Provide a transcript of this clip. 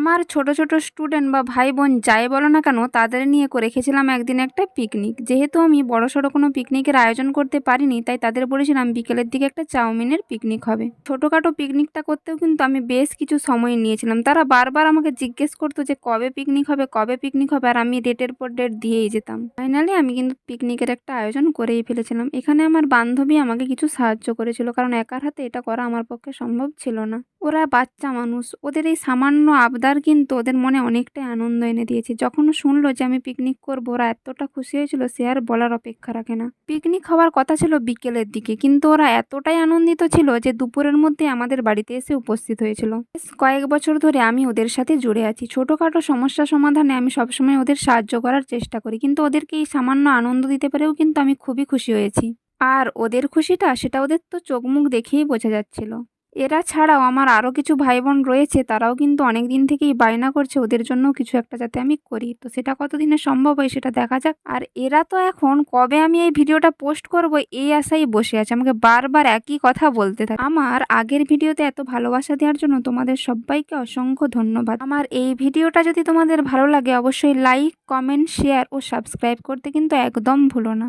আমার ছোট ছোট স্টুডেন্ট বা ভাই বোন যাই বলো না কেন, তাদের নিয়ে করে রেখেছিলাম একদিন একটা পিকনিক যেহেতু আমি বড়, সড়ো কোনো পিকনিকের আয়োজন করতে পারিনি, তাই তাদের বলেছিলাম বিকেলের দিকে একটা চাউমিনের পিকনিক হবে। ছোটোখাটো পিকনিকটা করতেও কিন্তু আমি বেশ কিছু সময় নিয়েছিলাম। তারা বারবার আমাকে জিজ্ঞেস করতো যে কবে পিকনিক হবে, কবে পিকনিক হবে, আর আমি ডেটের পর ডেট দিয়েই যেতাম। ফাইনালি আমি কিন্তু পিকনিকের একটা আয়োজন করেই ফেলেছিলাম। এখানে আমার বান্ধবী আমাকে কিছু সাহায্য করেছিল, কারণ একার হাতে এটা করা আমার পক্ষে সম্ভব ছিল না। ওরা বাচ্চা মানুষ। ওদের এই সামান্য আবদার কিন্তু ওদের মনে অনেকটাই আনন্দ এনে দিয়েছে। যখন শুনলো যে আমি পিকনিক করব, ওরা এতটা খুশি হয়েছিল সে আর বলার অপেক্ষা রাখে না। পিকনিক হওয়ার কথা ছিল বিকেলের দিকে, কিন্তু ওরা এতটাই আনন্দিত ছিল যে দুপুরের মধ্যে আমাদের বাড়িতে এসে উপস্থিত হয়েছিল। কয়েক বছর ধরে আমি ওদের সাথে জুড়ে আছি। ছোটোখাটো সমস্যা সমাধানে আমি সবসময় ওদের সাহায্য করার চেষ্টা করি, কিন্তু ওদেরকে এই সামান্য আনন্দ দিতে পারেও কিন্তু আমি খুবই খুশি হয়েছি। আর ওদের খুশিটা সেটা ওদের তো চোখ মুখ দেখেই বোঝা যাচ্ছিল। এরা ছাড়াও আমার আরও কিছু ভাই বোন রয়েছে, তারাও কিন্তু অনেক দিন থেকেই বায়না করছে ওদের জন্য কিছু একটা যাতে আমি করি। তো সেটা কতদিনে সম্ভব হয় সেটা দেখা যাক। আর এরা তো এখন কবে আমি এই ভিডিওটা পোস্ট করব এই আশাই বসে আছে, আমাকে বারবার একই কথা বলতে থাকে। আমার আগের ভিডিওতে এত ভালোবাসা দেওয়ার জন্য তোমাদের সবাইকে অসংখ্য ধন্যবাদ। আমার এই ভিডিওটা যদি তোমাদের ভালো লাগে, অবশ্যই লাইক, কমেন্ট, শেয়ার ও সাবস্ক্রাইব করতে কিন্তু একদম ভুলো না।